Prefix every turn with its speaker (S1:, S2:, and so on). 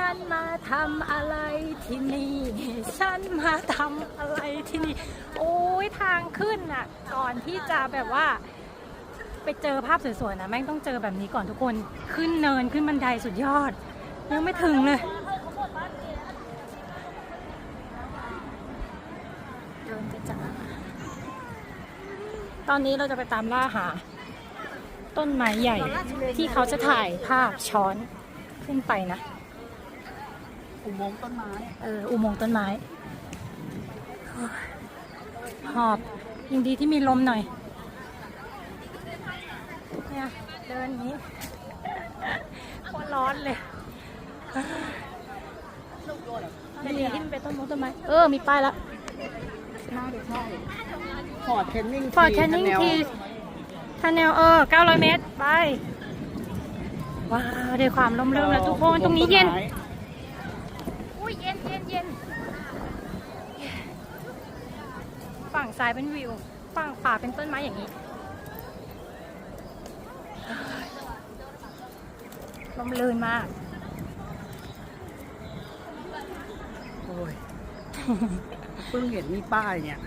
S1: ฉันมาทำอะไรที่นี่ ฉันมาทำอะไรที่นี่ โอ้ยทางขึ้นอะ ก่อนที่จะแบบว่า ไปเจอภาพสวยๆนะแม่งต้องเจอแบบนี้ก่อนทุกคนขึ้นเนินขึ้นบันไดสุดยอด ยังไม่ถึงเลยเดินไปจ้าตอนนี้เราจะไปตามล่าหา ต้นไม้ใหญ่ที่เขาจะถ่ายภาพช้อนขึ้นไปนะ
S2: อุโมงค์ต้นไม้
S1: เออ อุโมงค์ต้นไม้ หอบยิงดีที่มีลมหน่อย เนี่ย เดินอย่างนี้โคตรร้อนเลยดีที่มันเป็นต้นมงต้นไม้ เออ มีป้ายแล้ว
S2: น่าจะใช่ฟอร์ดเทนนิง
S1: ฟอร์ดแคนนิงทีทันแนลเออ 900 เมตร ไป ว้าวด้วยความลมเริ่มแล้วทุกคน ตรงนี้เย็นอุ้ ยเย็นเย็นเย็นฝั่งซ้ายเป็นวิว ฝั่งขวาเป็นต้นไม้อย่างนี้ลมลื่นมาก
S2: โอ้ยเพิ่งเห็นมีป้ายเนี่ย